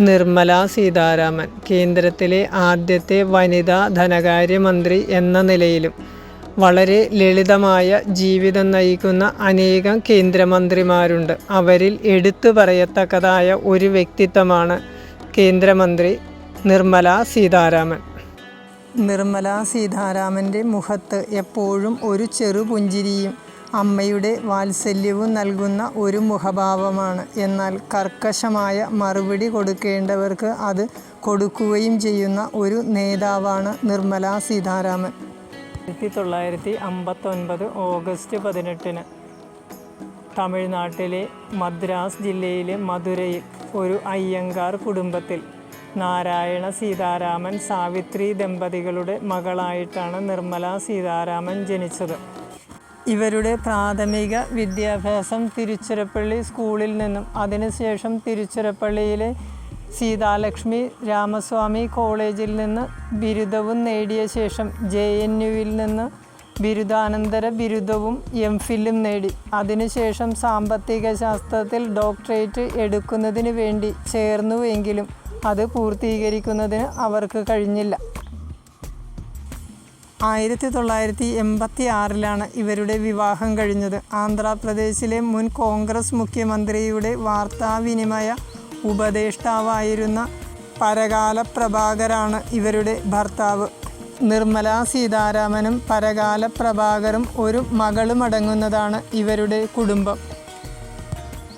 നിർമ്മല സീതാരാമൻ കേന്ദ്രത്തിലെ ആദ്യത്തെ വനിതാ ധനകാര്യമന്ത്രി എന്ന നിലയിലും വളരെ ലളിതമായ ജീവിതം നയിക്കുന്ന അനേകം കേന്ദ്രമന്ത്രിമാരുണ്ട്. അവരിൽ എടുത്തു പറയത്തക്കതായ ഒരു വ്യക്തിത്വമാണ് കേന്ദ്രമന്ത്രി നിർമ്മല സീതാരാമൻ. നിർമ്മല സീതാരാമന്റെ മുഖത്ത് എപ്പോഴും ഒരു ചെറുപുഞ്ചിരിയും അമ്മയുടെ വാത്സല്യവും നൽകുന്ന ഒരു മുഖഭാവമാണ്. എന്നാൽ കർക്കശമായ മറുപടി കൊടുക്കേണ്ടവർക്ക് അത് കൊടുക്കുകയും ചെയ്യുന്ന ഒരു നേതാവാണ് നിർമ്മല സീതാരാമൻ. ആയിരത്തി തൊള്ളായിരത്തി അമ്പത്തൊൻപത് ഓഗസ്റ്റ് പതിനെട്ടിന് തമിഴ്നാട്ടിലെ മദ്രാസ് ജില്ലയിലെ മധുരയിൽ ഒരു അയ്യങ്കാർ കുടുംബത്തിൽ നാരായണ സീതാരാമൻ സാവിത്രി ദമ്പതികളുടെ മകളായിട്ടാണ് നിർമ്മല സീതാരാമൻ ജനിച്ചത്. ഇവരുടെ പ്രാഥമിക വിദ്യാഭ്യാസം തിരുച്ചിറപ്പള്ളി സ്കൂളിൽ നിന്നും. അതിനുശേഷം തിരുച്ചിറപ്പള്ളിയിലെ സീതാലക്ഷ്മി രാമസ്വാമി കോളേജിൽ നിന്ന് ബിരുദവും നേടിയ ശേഷം ജെ എൻ യുവിൽ നിന്ന് ബിരുദാനന്തര ബിരുദവും എം ഫില്ലും നേടി. അതിനുശേഷം സാമ്പത്തിക ശാസ്ത്രത്തിൽ ഡോക്ടറേറ്റ് എടുക്കുന്നതിന് വേണ്ടി ചേർന്നുവെങ്കിലും അത് പൂർത്തീകരിക്കുന്നതിന് അവർക്ക് കഴിഞ്ഞില്ല. ആയിരത്തി തൊള്ളായിരത്തി എൺപത്തി ആറിലാണ് ഇവരുടെ വിവാഹം കഴിഞ്ഞത്. ആന്ധ്രാപ്രദേശിലെ മുൻ കോൺഗ്രസ് മുഖ്യമന്ത്രിയുടെ വാർത്താവിനിമയ ഉപദേഷ്ടാവായിരുന്ന പരകാല പ്രഭാകരാണ് ഇവരുടെ ഭർത്താവ്. നിർമ്മല സീതാരാമനും പരകാല പ്രഭാകറും ഒരു മകളുമടങ്ങുന്നതാണ് ഇവരുടെ കുടുംബം.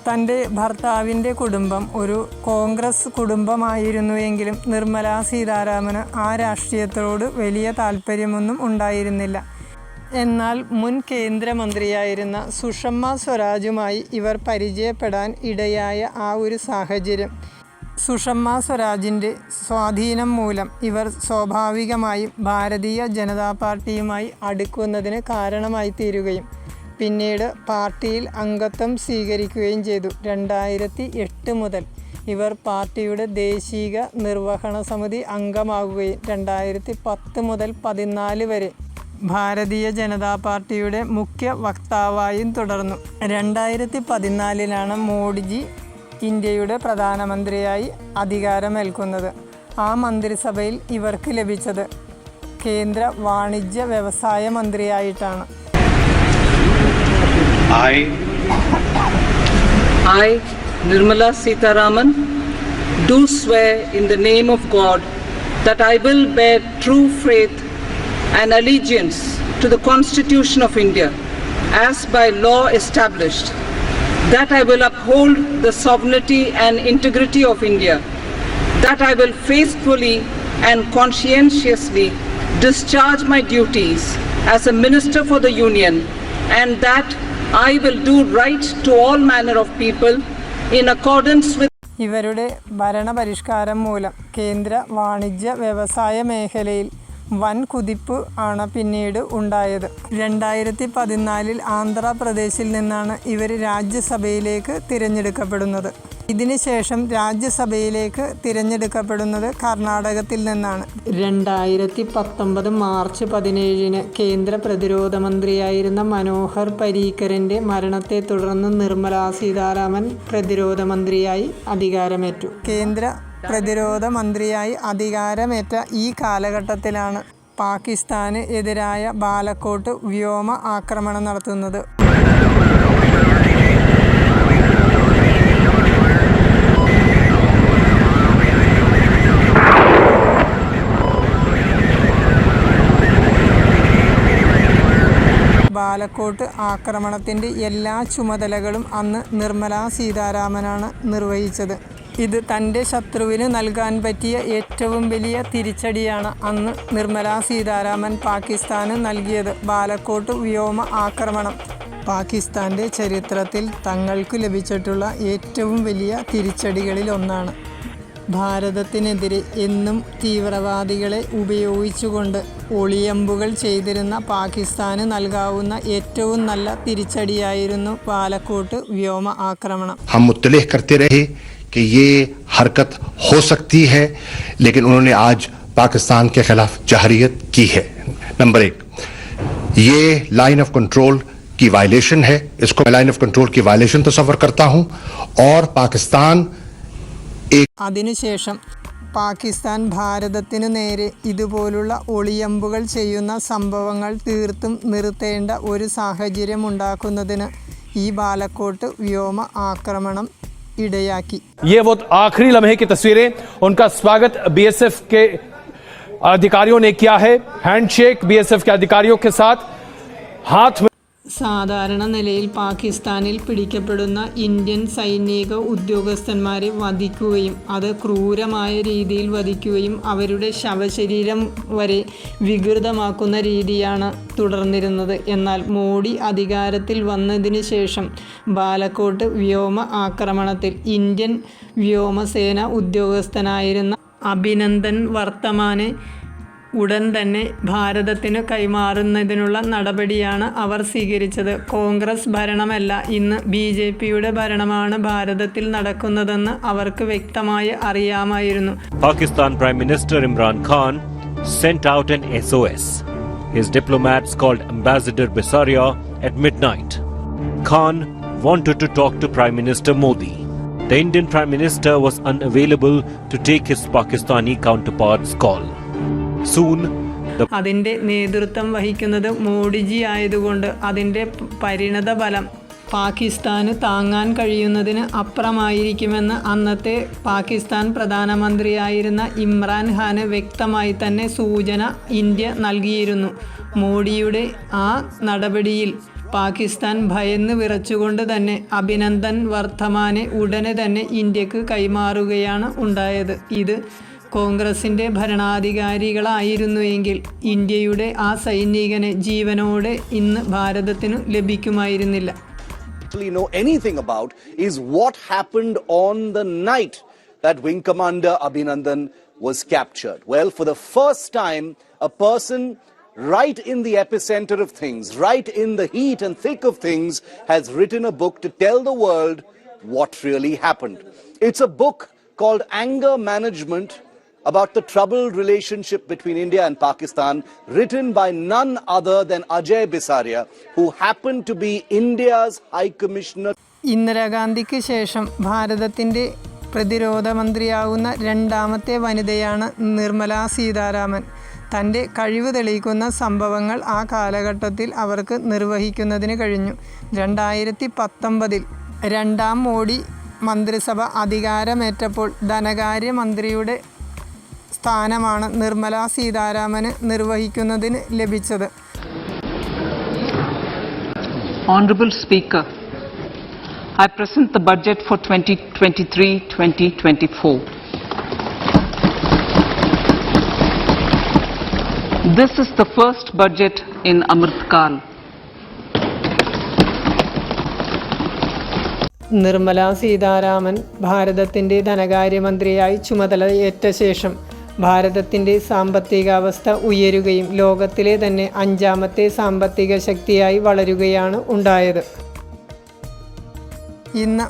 തന്റെ ഭർത്താവിന്റെ കുടുംബം ഒരു കോൺഗ്രസ് കുടുംബമായിരുന്നുവെങ്കിലും നിർമ്മല സീതാരാമന് ആ രാഷ്ട്രീയത്തോട് വലിയ താല്പര്യമൊന്നും ഉണ്ടായിരുന്നില്ല. എന്നാൽ മുൻ കേന്ദ്രമന്ത്രിയായിരുന്ന സുഷമ്മ സ്വരാജുമായി ഇവർ പരിചയപ്പെടാൻ ഇടയായ ആ ഒരു സാഹചര്യം. സുഷമ്മ സ്വരാജിന്റെ സ്വാധീനം മൂലം ഇവർ സ്വാഭാവികമായും ഭാരതീയ ജനതാ പാർട്ടിയുമായി അടുക്കുന്നതിന് കാരണമായി തീരുകയും പിന്നീട് പാർട്ടിയിൽ അംഗത്വം സ്വീകരിക്കുകയും ചെയ്തു. രണ്ടായിരത്തി എട്ട് മുതൽ ഇവർ പാർട്ടിയുടെ ദേശീയ നിർവഹണ സമിതി അംഗമാകുകയും രണ്ടായിരത്തി പത്ത് മുതൽ പതിനാല് വരെ ഭാരതീയ ജനതാ പാർട്ടിയുടെ മുഖ്യ വക്താവായും തുടർന്നു. രണ്ടായിരത്തി പതിനാലിലാണ് മോഡിജി ഇന്ത്യയുടെ പ്രധാനമന്ത്രിയായി അധികാരമേൽക്കുന്നത്. ആ മന്ത്രിസഭയിൽ ഇവർക്ക് ലഭിച്ചത് കേന്ദ്ര വാണിജ്യ വ്യവസായ മന്ത്രിയായിട്ടാണ്. I, I, Nirmala Sitaraman, do swear in the name of God that I will bear true faith and allegiance to the Constitution of India as by law established, that I will uphold the sovereignty and integrity of India, that I will faithfully and conscientiously discharge my duties as a minister for the Union, and that I will do right to all manner of people in accordance with ഇവരുടെ ഭരണപരിഷ്കാരം മൂലം കേന്ദ്ര വാണിജ്യ വ്യവസായ മേഖലയിൽ വൻ കുതിപ്പ് ആണ് പിന്നീട് ഉണ്ടായത്. രണ്ടായിരത്തി പതിനാലിൽ ആന്ധ്രാപ്രദേശിൽ നിന്നാണ് ഇവർ രാജ്യസഭയിലേക്ക് തിരഞ്ഞെടുക്കപ്പെടുന്നത്. ഇതിനുശേഷം രാജ്യസഭയിലേക്ക് തിരഞ്ഞെടുക്കപ്പെടുന്നത് കർണാടകത്തിൽ നിന്നാണ്. രണ്ടായിരത്തി പത്തൊമ്പത് മാർച്ച് പതിനേഴിന് കേന്ദ്ര പ്രതിരോധ മന്ത്രിയായിരുന്ന മനോഹർ പരീക്കറിന്റെ മരണത്തെ തുടർന്ന് നിർമ്മലാ സീതാരാമൻ പ്രതിരോധ മന്ത്രിയായി അധികാരമേറ്റു. കേന്ദ്ര പ്രതിരോധ മന്ത്രിയായി അധികാരമേറ്റ ഈ കാലഘട്ടത്തിലാണ് പാകിസ്ഥാന് എതിരായ ബാലക്കോട്ട് വ്യോമ ആക്രമണം നടത്തുന്നത്. ബാലക്കോട്ട് ആക്രമണത്തിന്റെ എല്ലാ ചുമതലകളും അന്ന് നിർമ്മലാ സീതാരാമനാണ് നിർവഹിച്ചത്. ഇത് തന്റെ ശത്രുവിന് നൽകാൻ പറ്റിയ ഏറ്റവും വലിയ തിരിച്ചടിയാണ് അന്ന് നിർമ്മല സീതാരാമൻ പാകിസ്ഥാന് നൽകിയത്. ബാലക്കോട്ട് വ്യോമ ആക്രമണം. പാകിസ്ഥാന്റെ ചരിത്രത്തിൽ തങ്ങൾക്ക് ലഭിച്ചിട്ടുള്ള ഏറ്റവും വലിയ തിരിച്ചടികളിൽ ഒന്നാണ്. ഭാരതത്തിനെതിരെ എന്നും തീവ്രവാദികളെ ഉപയോഗിച്ചുകൊണ്ട് ഒളിയമ്പുകൾ ചെയ്തിരുന്ന പാകിസ്ഥാന് നൽകാവുന്ന ഏറ്റവും നല്ല തിരിച്ചടിയായിരുന്നു പാലക്കോട്ട് വ്യോമ ആക്രമണം. हम मुतलह करते रहे कि ये हरकत हो सकती है लेकिन उन्होंने आज पाकिस्तान के खिलाफ जहरियत की है नंबर एक ये लाइन ऑफ कंट्रोल की वायलेशन है इसको मैं लाइन ऑफ कंट्रोल की वायलेशन तस्वर करता हूं और पाकिस्तान एक അതിനുശേഷം പാകിസ്ഥാൻ ഭാരതത്തിനു നേരെ ഇതുപോലുള്ള ഒളിയമ്പുകൾ ചെയ്യുന്ന സംഭവങ്ങൾ തീർത്തും നിർത്തേണ്ട ഒരു സാഹചര്യമുണ്ടാക്കുന്നതിന് ഈ ബാലക്കോട്ട് വ്യോമ ആക്രമണം इडया की ये वो आखिरी लम्हे की तस्वीरें, उनका स्वागत बीएसएफ के अधिकारियों ने किया है। हैंडशेक बीएसएफ के अधिकारियों के साथ हाथ में സാധാരണ നിലയിൽ പാകിസ്ഥാനിൽ പിടിക്കപ്പെടുന്ന ഇന്ത്യൻ സൈനിക ഉദ്യോഗസ്ഥന്മാരെ വധിക്കുകയും അത് ക്രൂരമായ രീതിയിൽ വധിക്കുകയും അവരുടെ ശവശരീരം വരെ വികൃതമാക്കുന്ന രീതിയാണ് തുടർന്നിരുന്നത്. എന്നാൽ മോഡി അധികാരത്തിൽ വന്നതിന് ശേഷം ബാലക്കോട്ട് വ്യോമ ആക്രമണത്തിൽ ഇന്ത്യൻ വ്യോമസേന ഉദ്യോഗസ്ഥനായിരുന്ന അഭിനന്ദൻ വർത്തമാനെ ഉടൻ തന്നെ ഭാരതത്തിന് കൈമാറുന്നതിനുള്ള നടപടിയാണ് അവർ സ്വീകരിച്ചത് കോൺഗ്രസ് ഭരണമല്ല ഇന്ന് ബി ജെ പിയുടെ ഭരണമാണ് ഭാരതത്തിൽ നടക്കുന്നതെന്ന് അവർക്ക് വ്യക്തമായി അറിയാമായിരുന്നു Pakistan prime minister Imran Khan sent out an SOS. His diplomats called Ambassador Bisaria at midnight. Khan wanted to talk to Prime Minister Modi. The Indian Prime Minister was unavailable to take his Pakistani counterpart's call. അതിന്റെ അതിന്റെ നേതൃത്വം വഹിക്കുന്നത് മോഡിജി ആയതുകൊണ്ട് അതിന്റെ പരിണത ഫലം പാകിസ്ഥാന് താങ്ങാൻ കഴിയുന്നതിന് അപ്പുറമായിരിക്കുമെന്ന് അന്നത്തെ പാകിസ്ഥാൻ പ്രധാനമന്ത്രിയായിരുന്ന ഇമ്രാൻ ഖാന് വ്യക്തമായി തന്നെ സൂചന ഇന്ത്യ നൽകിയിരുന്നു. മോഡിയുടെ ആ നടപടിയിൽ പാകിസ്ഥാൻ ഭയന്ന് വിറച്ചുകൊണ്ട് തന്നെ അഭിനന്ദൻ വർദ്ധമാനെ ഉടനെ തന്നെ ഇന്ത്യയ്ക്ക് കൈമാറുകയാണ് ഉണ്ടായത്. ഇത് കോൺഗ്രസിന്റെ ഭരണാധികാരികളായിരുന്നുവെങ്കിൽ ഇന്ത്യയുടെ ആ സൈനികനെ ജീവനോടെ ഇന്ന് ഭാരതത്തിനു ലഭിക്കുമായിരുന്നില്ല know anything about is what happened on the night that Wing Commander Abhinandan was captured. Well, for the first time, a person right in the epicenter of things, right in the heat and thick of things, has written a book to tell the world what really happened. It's a book called Anger Management about the troubled relationship between India and Pakistan, written by none other than Ajay Bisaria, who happened to be India's High Commissioner. ഇന്ദിരാഗാന്ധിക്ക് ശേഷം ഭാരതത്തിന്റെ പ്രതിരോധ മന്ത്രിയാകുന്ന രണ്ടാമത്തെ വനിതയാണ് നിർമ്മലാ സീതാരാമൻ. തന്റെ കഴിവ് തെളിയിക്കുന്ന സംഭവങ്ങൾ ആ കാലഘട്ടത്തിൽ അവർക്ക് നിർവഹിക്കുന്നതിന് കഴിഞ്ഞു. രണ്ടായിരത്തി പത്തൊമ്പതിൽ രണ്ടാം മോഡി മന്ത്രിസഭ അധികാരമേറ്റപ്പോൾ ധനകാര്യമന്ത്രിയുടെ സ്ഥാനമാണ് നിർമ്മല സീതാരാമന് നിർവഹിക്കുന്നതിന് ലഭിച്ചത് Honorable Speaker, I present the budget for 2023-2024. This is the first budget in Amrit Kaal Nirmala Sitharaman ഭാരതത്തിന്റെ ധനകാര്യമന്ത്രിയായി ചുമതലയേറ്റ ശേഷം ഭാരതത്തിന്റെ സാമ്പത്തികാവസ്ഥ ഉയരുകയും ലോകത്തിലെ തന്നെ അഞ്ചാമത്തെ സാമ്പത്തിക ശക്തിയായി വളരുകയാണ് ഉണ്ടായത്. ഇന്ന്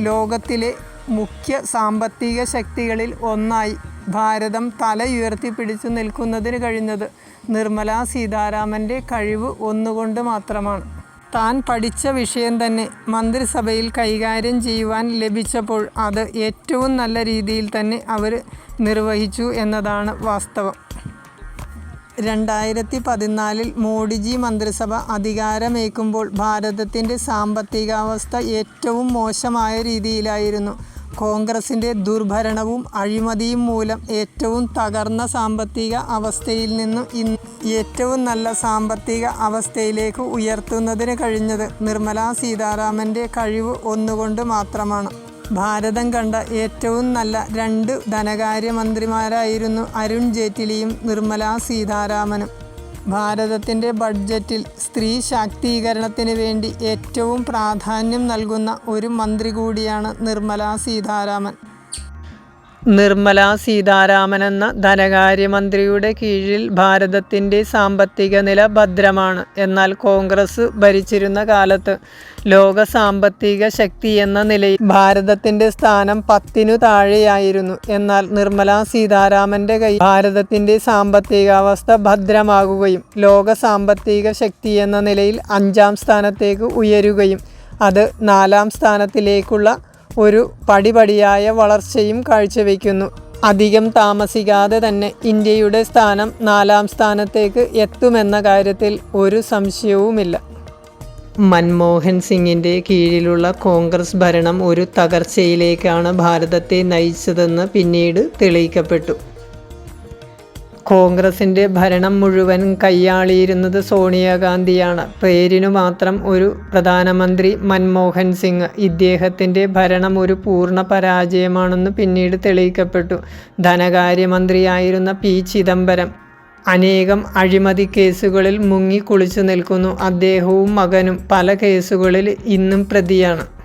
ലോകത്തിലെ മുഖ്യ സാമ്പത്തിക ശക്തികളിൽ ഒന്നായി ഭാരതം തലയുയർത്തി പിടിച്ചു നിൽക്കുന്നതിന് കഴിഞ്ഞത് നിർമ്മലാ സീതാരാമന്റെ കഴിവ് ഒന്നുകൊണ്ട് മാത്രമാണ്. താൻ പഠിച്ച വിഷയം തന്നെ മന്ത്രിസഭയിൽ കൈകാര്യം ചെയ്യുവാൻ ലഭിച്ചപ്പോൾ അത് ഏറ്റവും നല്ല രീതിയിൽ തന്നെ അവർ നിർവഹിച്ചു എന്നതാണ് വാസ്തവം. രണ്ടായിരത്തി പതിനാലിൽ മോഡിജി മന്ത്രിസഭ അധികാരമേക്കുമ്പോൾ ഭാരതത്തിന്റെ സാമ്പത്തികാവസ്ഥ ഏറ്റവും മോശമായ രീതിയിലായിരുന്നു. കോൺഗ്രസിന്റെ ദുർഭരണവും അഴിമതിയും മൂലം ഏറ്റവും തകർന്ന സാമ്പത്തിക അവസ്ഥയിൽ നിന്നും ഇന്ന് ഏറ്റവും നല്ല സാമ്പത്തിക അവസ്ഥയിലേക്ക് ഉയർത്തുന്നതിന് കഴിഞ്ഞത് നിർമ്മലാ സീതാരാമന്റെ കഴിവ് ഒന്നുകൊണ്ട് മാത്രമാണ്. ഭാരതം കണ്ട ഏറ്റവും നല്ല രണ്ട് ധനകാര്യമന്ത്രിമാരായിരുന്നു അരുൺ ജെയ്റ്റ്ലിയും നിർമ്മലാ സീതാരാമനും. ഭാരതത്തിന്റെ ബഡ്ജറ്റിൽ സ്ത്രീ ശാക്തീകരണത്തിന് വേണ്ടി ഏറ്റവും പ്രാധാന്യം നൽകുന്ന ഒരു മന്ത്രി കൂടിയാണ് നിർമ്മലാ സീതാരാമൻ. നിർമ്മല സീതാരാമൻ എന്ന ധനകാര്യമന്ത്രിയുടെ കീഴിൽ ഭാരതത്തിന്റെ സാമ്പത്തിക നില ഭദ്രമാണ്. എന്നാൽ കോൺഗ്രസ് ഭരിച്ചിരുന്ന കാലത്ത് ലോക സാമ്പത്തിക ശക്തി എന്ന നിലയിൽ ഭാരതത്തിന്റെ സ്ഥാനം പത്തിനു താഴെയായിരുന്നു. എന്നാൽ നിർമ്മല സീതാരാമന്റെ കൈ ഭാരതത്തിന്റെ സാമ്പത്തികാവസ്ഥ ഭദ്രമാകുകയും ലോക സാമ്പത്തിക ശക്തി എന്ന നിലയിൽ അഞ്ചാം സ്ഥാനത്തേക്ക് ഉയരുകയും അത് നാലാം സ്ഥാനത്തിലേക്കുള്ള ഒരു പടിപടിയായ വളർച്ചയും കാഴ്ചവെക്കുന്നു. അധികം താമസിക്കാതെ തന്നെ ഇന്ത്യയുടെ സ്ഥാനം നാലാം സ്ഥാനത്തേക്ക് എത്തുമെന്ന കാര്യത്തിൽ ഒരു സംശയവുമില്ല. മൻമോഹൻ സിംഗിന്റെ കീഴിലുള്ള കോൺഗ്രസ് ഭരണം ഒരു തകർച്ചയിലേക്കാണ് ഭാരതത്തെ നയിച്ചതെന്ന് പിന്നീട് തെളിയിക്കപ്പെട്ടു. കോൺഗ്രസിന്റെ ഭരണം മുഴുവൻ കൈയാളിയിരുന്നത് സോണിയാഗാന്ധിയാണ്. പേരിനു മാത്രം ഒരു പ്രധാനമന്ത്രി മൻമോഹൻ സിംഗ്. ഇദ്ദേഹത്തിന്റെ ഭരണം ഒരു പൂർണ പരാജയമാണെന്ന് പിന്നീട് തെളിയിക്കപ്പെട്ടു. ധനകാര്യമന്ത്രിയായിരുന്ന പി ചിദംബരം അനേകം അഴിമതി കേസുകളിൽ മുങ്ങി കുളിച്ചു നിൽക്കുന്നു. അദ്ദേഹവും മകനും പല കേസുകളിൽ ഇന്നും പ്രതിയാണ്.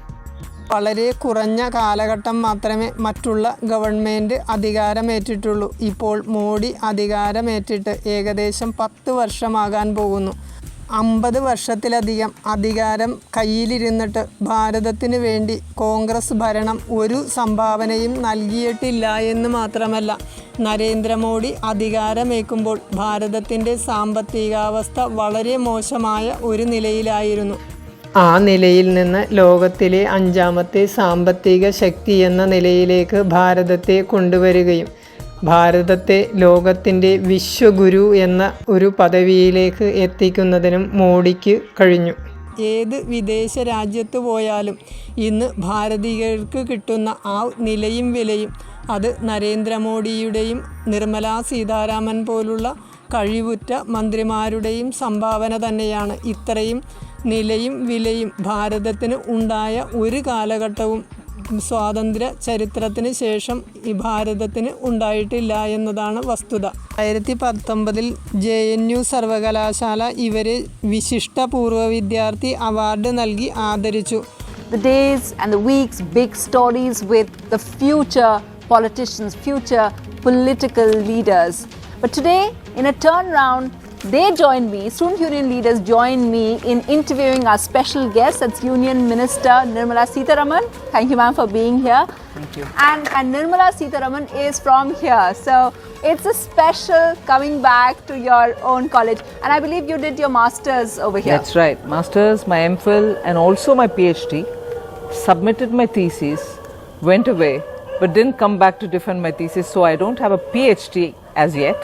വളരെ കുറഞ്ഞ കാലഘട്ടം മാത്രമേ മറ്റുള്ള ഗവൺമെന്റ് അധികാരമേറ്റിട്ടുള്ളൂ. ഇപ്പോൾ മോഡി അധികാരമേറ്റിട്ട് ഏകദേശം പത്ത് വർഷമാകാൻ പോകുന്നു. അമ്പത് വർഷത്തിലധികം അധികാരം കയ്യിലിരുന്നിട്ട് ഭാരതത്തിന് വേണ്ടി കോൺഗ്രസ് ഭരണം ഒരു സംഭാവനയും നൽകിയിട്ടില്ല എന്ന് മാത്രമല്ല നരേന്ദ്രമോദി അധികാരമേക്കുമ്പോൾ ഭാരതത്തിന്റെ സാമ്പത്തികാവസ്ഥ വളരെ മോശമായ ഒരു നിലയിലായിരുന്നു. ആ നിലയിൽ നിന്ന് ലോകത്തിലെ അഞ്ചാമത്തെ സാമ്പത്തിക ശക്തി എന്ന നിലയിലേക്ക് ഭാരതത്തെ കൊണ്ടുവരികയും ഭാരതത്തെ ലോകത്തിന്റെ വിശ്വഗുരു എന്ന ഒരു പദവിയിലേക്ക് എത്തിക്കുന്നതിനും മോഡിക്ക് കഴിഞ്ഞു. ഏത് വിദേശ രാജ്യത്ത് പോയാലും ഇന്ന് ഭാരതീയർക്ക് കിട്ടുന്ന ആ നിലയും വിലയും അത് നരേന്ദ്രമോദിയുടെയും നിർമ്മലാ സീതാരാമൻ പോലുള്ള കഴിവുറ്റ മന്ത്രിമാരുടെയും സംഭാവന തന്നെയാണ്. ഇത്രയും നിലയും വിലയും ഭാരതത്തിന് ഉണ്ടായ ഒരു കാലഘട്ടവും സ്വാതന്ത്ര്യ ചരിത്രത്തിന് ശേഷം ഈ ഭാരതത്തിന് ഉണ്ടായിട്ടില്ല എന്നതാണ് വസ്തുത ആയിരത്തി പത്തൊമ്പതിൽ ജെ എൻ യു സർവകലാശാല ഇവരെ വിശിഷ്ട പൂർവ വിദ്യാർത്ഥി അവാർഡ് നൽകി ആദരിച്ചു the days and the weeks, big stories with the future politicians, future political leaders. But today, in a turnaround, they join me, student union leaders join me in interviewing our special guest, that's Union Minister Nirmala Sitaraman. Thank you, ma'am, for being here. Thank you. And, and Nirmala Sitaraman is from here. So it's a special coming back to your own college. And I believe you did your master's over here. That's right. Masters, my MPhil, and also my PhD. Submitted my thesis, went away, but didn't come back to defend my thesis. So I don't have a PhD as yet.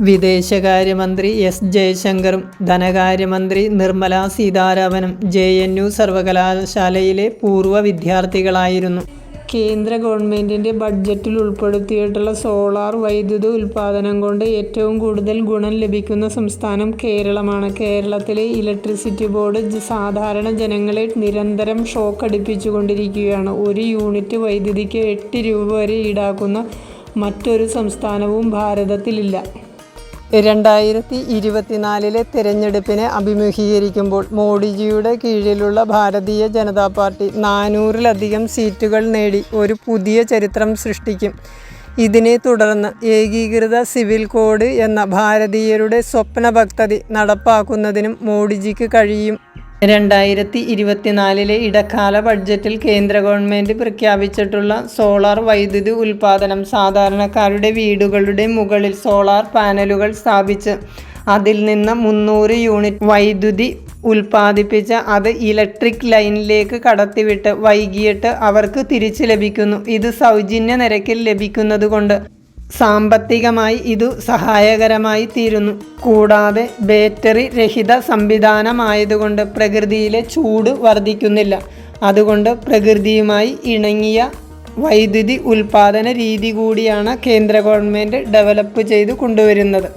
വിദേശകാര്യമന്ത്രി S ജയശങ്കറും ധനകാര്യമന്ത്രി നിർമ്മല സീതാരാമനും J N U സർവകലാശാലയിലെ പൂർവ വിദ്യാർത്ഥികളായിരുന്നു. കേന്ദ്ര ഗവൺമെന്റിന്റെ ബഡ്ജറ്റിൽ ഉൾപ്പെടുത്തിയിട്ടുള്ള സോളാർ വൈദ്യുതി ഉൽപ്പാദനം കൊണ്ട് ഏറ്റവും കൂടുതൽ ഗുണം ലഭിക്കുന്ന സംസ്ഥാനം കേരളമാണ്. കേരളത്തിലെ ഇലക്ട്രിസിറ്റി ബോർഡ് സാധാരണ ജനങ്ങളെ നിരന്തരം ഷോക്ക് അടിപ്പിച്ചുകൊണ്ടിരിക്കുകയാണ് ഒരു യൂണിറ്റ് വൈദ്യുതിക്ക് എട്ട് രൂപ വരെ ഈടാക്കുന്ന മറ്റൊരു സംസ്ഥാനവും ഭാരതത്തിലില്ല. രണ്ടായിരത്തി ഇരുപത്തിനാലിലെ തിരഞ്ഞെടുപ്പിനെ അഭിമുഖീകരിക്കുമ്പോൾ മോഡിജിയുടെ കീഴിലുള്ള ഭാരതീയ ജനതാ പാർട്ടി നാനൂറിലധികം സീറ്റുകൾ നേടി ഒരു പുതിയ ചരിത്രം സൃഷ്ടിക്കും. ഇതിനെ തുടർന്ന് ഏകീകൃത സിവിൽ കോഡ് എന്ന ഭാരതീയരുടെ സ്വപ്ന നടപ്പാക്കുന്നതിനും മോഡിജിക്ക് കഴിയും. രണ്ടായിരത്തി ഇരുപത്തിനാലിലെ ഇടക്കാല ബഡ്ജറ്റിൽ കേന്ദ്ര ഗവൺമെന്റ് പ്രഖ്യാപിച്ചിട്ടുള്ള സോളാർ വൈദ്യുതി ഉൽപ്പാദനം സാധാരണക്കാരുടെ വീടുകളുടെ മുകളിൽ സോളാർ പാനലുകൾ സ്ഥാപിച്ച് അതിൽ നിന്ന് മുന്നൂറ് യൂണിറ്റ് വൈദ്യുതി ഉൽപ്പാദിപ്പിച്ച് അത് ഇലക്ട്രിക് ലൈനിലേക്ക് കടത്തിവിട്ട് വൈകിട്ട് അവർക്ക് തിരിച്ചു ലഭിക്കുന്നു. ഇത് സൗജന്യ നിരക്കിൽ ലഭിക്കുന്നത് കൊണ്ട് സാമ്പത്തികമായി ഇതു സഹായകരമായി തീരുന്നു. കൂടാതെ ബാറ്ററി രഹിത സംവിധാനമായതുകൊണ്ട് പ്രകൃതിയിലെ ചൂട് വർദ്ധിക്കുന്നില്ല അതുകൊണ്ട് പ്രകൃതിയുമായി ഇണങ്ങിയ വൈദ്യുതി ഉൽപാദന രീതി കൂടിയാണ് കേന്ദ്ര ഗവൺമെന്റ് ഡെവലപ്പ് ചെയ്ത് കൊണ്ടുവരുന്നത്.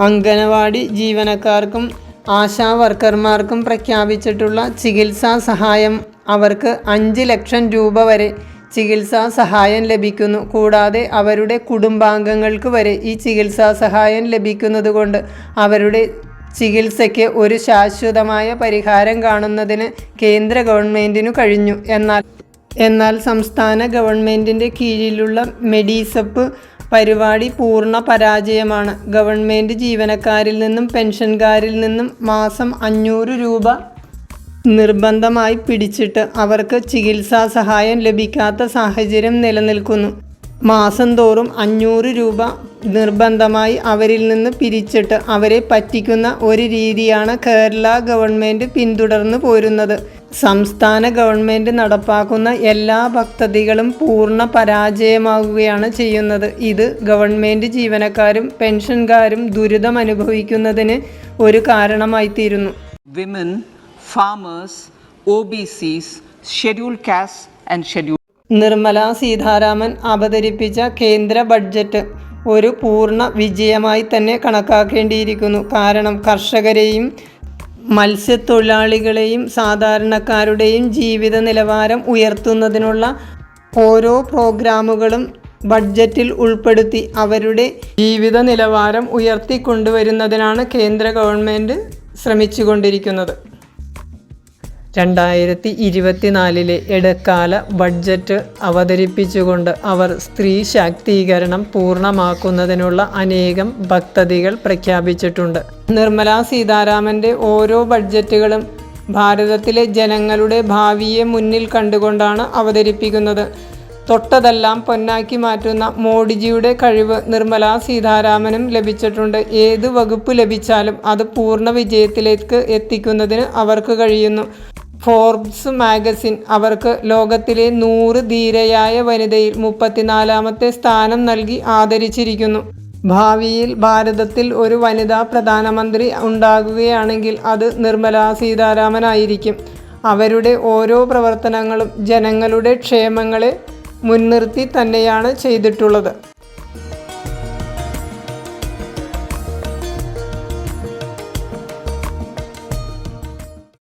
അംഗനവാടി ജീവനക്കാർക്കും ആശാ വർക്കർമാർക്കും പ്രഖ്യാപിച്ചിട്ടുള്ള ചികിത്സാ സഹായം അവർക്ക് അഞ്ച് ലക്ഷം രൂപ വരെ ചികിത്സാ സഹായം ലഭിക്കുന്നു. കൂടാതെ അവരുടെ കുടുംബാംഗങ്ങൾക്ക് വരെ ഈ ചികിത്സാ സഹായം ലഭിക്കുന്നത് കൊണ്ട് അവരുടെ ചികിത്സയ്ക്ക് ഒരു ശാശ്വതമായ പരിഹാരം കാണുന്നതിന് കേന്ദ്ര ഗവൺമെന്റിനു കഴിഞ്ഞു. എന്നാൽ എന്നാൽ സംസ്ഥാന ഗവൺമെന്റിന്റെ കീഴിലുള്ള മെഡിസപ്പ് പരിപാടി പൂർണ പരാജയമാണ്. ഗവൺമെന്റ് ജീവനക്കാരിൽ നിന്നും പെൻഷൻകാരിൽ നിന്നും മാസം അഞ്ഞൂറ് രൂപ നിർബന്ധമായി പിടിച്ചിട്ട് അവർക്ക് ചികിത്സാ സഹായം ലഭിക്കാത്ത സാഹചര്യം നിലനിൽക്കുന്നു. മാസം തോറും അഞ്ഞൂറ് രൂപ നിർബന്ധമായി അവരിൽ നിന്ന് പിരിച്ചിട്ട് അവരെ പറ്റിക്കുന്ന ഒരു രീതിയാണ് കേരള ഗവൺമെന്റ് പിന്തുടർന്നു പോരുന്നത്. സംസ്ഥാന ഗവൺമെന്റ് നടപ്പാക്കുന്ന എല്ലാ പദ്ധതികളും പൂർണ പരാജയമാകുകയാണ് ചെയ്യുന്നത്. ഇത് ഗവൺമെന്റ് ജീവനക്കാരും പെൻഷൻകാരും ദുരിതം അനുഭവിക്കുന്നതിന് ഒരു കാരണമായിത്തീരുന്നു. Women, farmers, OBCs, scheduled castes, and scheduled. Nirmala Sitharaman അവതരിപ്പിച്ച കേന്ദ്ര ബഡ്ജറ്റ് ഒരു പൂർണ വിജയമായി തന്നെ കണക്കാക്കേണ്ടിയിരിക്കുന്നു കാരണം കർഷകരെയും മത്സ്യത്തൊഴിലാളികളെയും സാധാരണക്കാരുടെയും ജീവിത നിലവാരം ഉയർത്തുന്നതിനുള്ള ഓരോ പ്രോഗ്രാമുകളും ബഡ്ജറ്റിൽ ഉൾപ്പെടുത്തി അവരുടെ ജീവിത നിലവാരം ഉയർത്തിക്കൊണ്ടുവരുന്നതിനാണ് കേന്ദ്ര ഗവൺമെന്റ് ശ്രമിച്ചുകൊണ്ടിരിക്കുന്നത് രണ്ടായിരത്തി ഇരുപത്തിനാലിലെ ഇടക്കാല ബഡ്ജറ്റ് അവതരിപ്പിച്ചുകൊണ്ട് അവർ സ്ത്രീ ശാക്തീകരണം പൂർണമാക്കുന്നതിനുള്ള അനേകം പദ്ധതികൾ പ്രഖ്യാപിച്ചിട്ടുണ്ട്. നിർമ്മലാ സീതാരാമന്റെ ഓരോ ബഡ്ജറ്റുകളും ഭാരതത്തിലെ ജനങ്ങളുടെ ഭാവിയെ മുന്നിൽ കണ്ടുകൊണ്ടാണ് അവതരിപ്പിക്കുന്നത്. തൊട്ടതെല്ലാം പൊന്നാക്കി മാറ്റുന്ന മോഡിജിയുടെ കഴിവ് നിർമ്മലാ സീതാരാമനും ലഭിച്ചിട്ടുണ്ട്. ഏത് വകുപ്പ് ലഭിച്ചാലും അത് പൂർണ വിജയത്തിലേക്ക് എത്തിക്കുന്നതിന് അവർക്ക് കഴിയുന്നു. ഫോർബ്സ് മാഗസിൻ അവർക്ക് ലോകത്തിലെ നൂറ് ധീരയായ വനിതയിൽ മുപ്പത്തിനാലാമത്തെ സ്ഥാനം നൽകി ആദരിച്ചിരിക്കുന്നു. ഭാവിയിൽ ഭാരതത്തിൽ ഒരു വനിതാ പ്രധാനമന്ത്രി ഉണ്ടാകുകയാണെങ്കിൽ അത് നിർമ്മല സീതാരാമനായിരിക്കും. അവരുടെ ഓരോ പ്രവർത്തനങ്ങളും ജനങ്ങളുടെ ക്ഷേമങ്ങളെ മുൻനിർത്തി തന്നെയാണ് ചെയ്തിട്ടുള്ളത്.